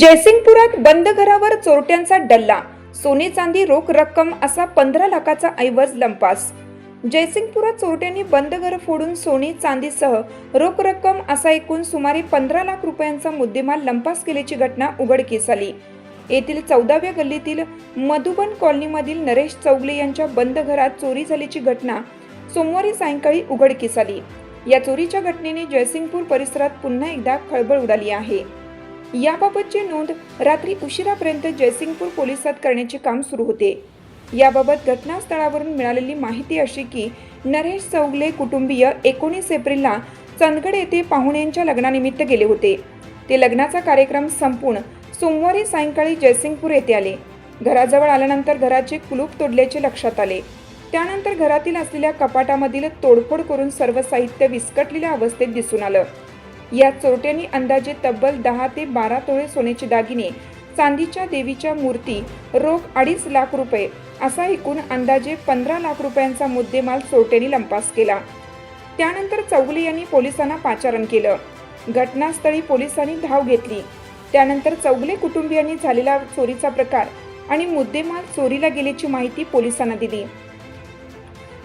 जयसिंगपुरात बंद घरावर चोरट्यांचा डल्ला. सोने चांदी रोख रक्कम असा पंधरा लाखाचा ऐवज लंपास. जयसिंगपुरात चोरट्यांनी बंद घर फोडून सोने चांदीसह रोख रक्कम असा एकूण सुमारे पंधरा लाख रुपयांचा मुद्देमाल लंपास केल्याची घटना उघडकीस आली. येथील चौदाव्या गल्लीतील मधुबन कॉलनीमधील नरेश चौगले यांच्या बंद घरात चोरी झाल्याची घटना सोमवारी सायंकाळी उघडकीस आली. या चोरीच्या घटनेने जयसिंगपूर परिसरात पुन्हा एकदा खळबळ उडाली आहे. याबाबतची नोंद रात्री उशिरापर्यंत जयसिंगपूर पोलिसात करण्याचे काम सुरू होते. याबाबत घटनास्थळावरून मिळालेली माहिती अशी की नरेश चौगले कुटुंबीय एकोणीस एप्रिलला चंदगड येथे पाहुण्यांच्या लग्नानिमित्त गेले होते. ते लग्नाचा कार्यक्रम संपून सोमवारी सायंकाळी जयसिंगपूर येथे आले. घराजवळ आल्यानंतर घराचे कुलूप तोडल्याचे लक्षात आले. त्यानंतर घरातील असलेल्या कपाटामधील तोडफोड करून सर्व साहित्य विस्कटलेल्या अवस्थेत दिसून आलं. या चोरट्यांनी अंदाजे तब्बल दहा ते बारा तोळे सोन्याचे दागिने चांदीच्या देवीच्या मूर्ती रोख अडीच लाख रुपये असा एकूण अंदाजे पंधरा लाख रुपयांचा मुद्देमाल चोरट्यांनी लंपास केला. त्यानंतर चौगले यांनी पोलिसांना पाचारण केलं. घटनास्थळी पोलिसांनी धाव घेतली. त्यानंतर चौगले कुटुंबियांनी झालेला चोरीचा प्रकार आणि मुद्देमाल चोरीला गेल्याची माहिती पोलिसांना दिली.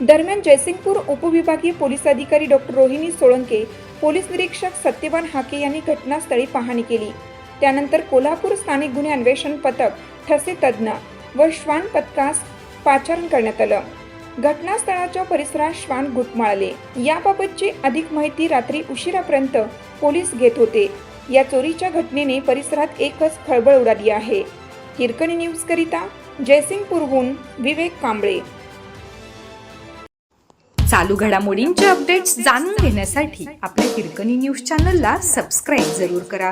दरम्यान जयसिंगपूर उपविभागीय पोलीस अधिकारी डॉक्टर रोहिणी सोळंके पोलीस निरीक्षक सत्यवान हाके यांनी घटनास्थळी पाहणी केली. त्यानंतर कोल्हापूर स्थानिक गुन्हे अन्वेषण पथक ठसे तज्ज्ञ व श्वान पथकास पाचारण करण्यात आलं. घटनास्थळाच्या परिसरात श्वान घुटमाळले याबाबतची अधिक माहिती रात्री उशिरापर्यंत पोलीस घेत होते. या चोरीच्या घटनेने परिसरात एकच खळबळ उडाली आहे. हिरकणी न्यूज करिता जयसिंगपूरहून विवेक कांबळे. चालू घडामोडींचे अपडेट्स जाणून घेण्यासाठी आपल्या हिरकणी न्यूज चॅनलला सबस्क्राईब जरूर करा.